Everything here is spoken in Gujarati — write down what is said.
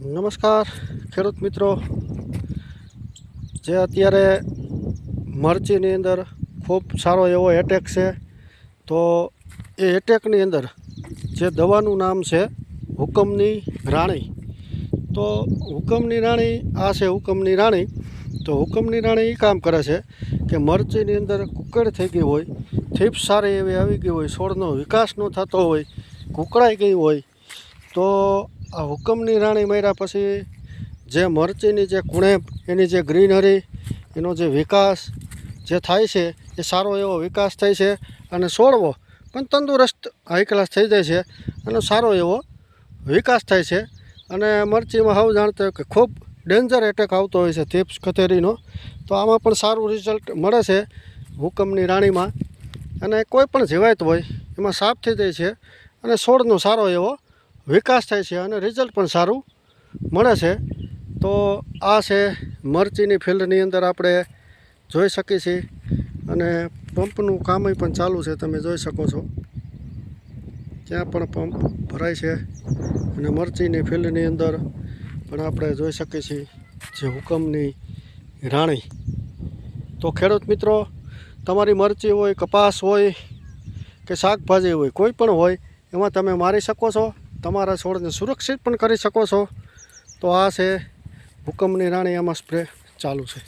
નમસ્કાર, ખેડૂત મિત્રો. જે અત્યારે મરચીની અંદર ખૂબ સારો એવો એટેક છે, તો એ એટેકની અંદર જે દવાનું નામ છે હુકમની રાણી. તો હુકમની રાણી, આ છે હુકમની રાણી. તો હુકમની રાણી એ કામ કરે છે કે મરચીની અંદર કુકડ થઈ ગઈ હોય, થીપ સારી એવી આવી ગઈ હોય, છોડનો વિકાસ ન થતો હોય કુકડાઈ ગઈ હોય, તો આ હુકમની રાણી મર્યા પછી જે મરચીની જે કુણેપ, એની જે ગ્રીનરી, એનો જે વિકાસ જે થાય છે, એ સારો એવો વિકાસ થાય છે અને છોડવો પણ તંદુરસ્ત હાઈ ક્લાસ થઈ જાય છે અને સારો એવો વિકાસ થાય છે. અને મરચીમાં હાવ જાણતો કે ખૂબ ડેન્જર એટેક આવતો હોય છે થેપ્સ કથેરીનો તો આમાં પણ સારું રિઝલ્ટ મળે છે હુકમની રાણીમાં. અને કોઈ પણ જીવાત હોય, એમાં સાફ થઈ જાય છે અને છોડનો સારો એવો વિકાસ થાય છે અને રિઝલ્ટ પણ સારું મળે છે. તો આ છે મરચીની ફિલ્ડની અંદર આપણે જોઈ શકીએ છીએ અને પંપનું કામ પણ ચાલુ છે, તમે જોઈ શકો છો. ત્યાં પણ પંપ ભરાય છે અને મરચીની ફિલ્ડની અંદર પણ આપણે જોઈ શકીએ છીએ જે હુકમની રાણી. તો ખેડૂત મિત્રો, તમારી મરચી હોય, કપાસ હોય કે શાકભાજી હોય, કોઈ પણ હોય, એમાં તમે મારી શકો છો. તમારા છોડને સુરક્ષિત પણ કરી શકો છો. તો આ છે ભૂકંપની રાણી એમાં સ્પ્રે ચાલુ છે.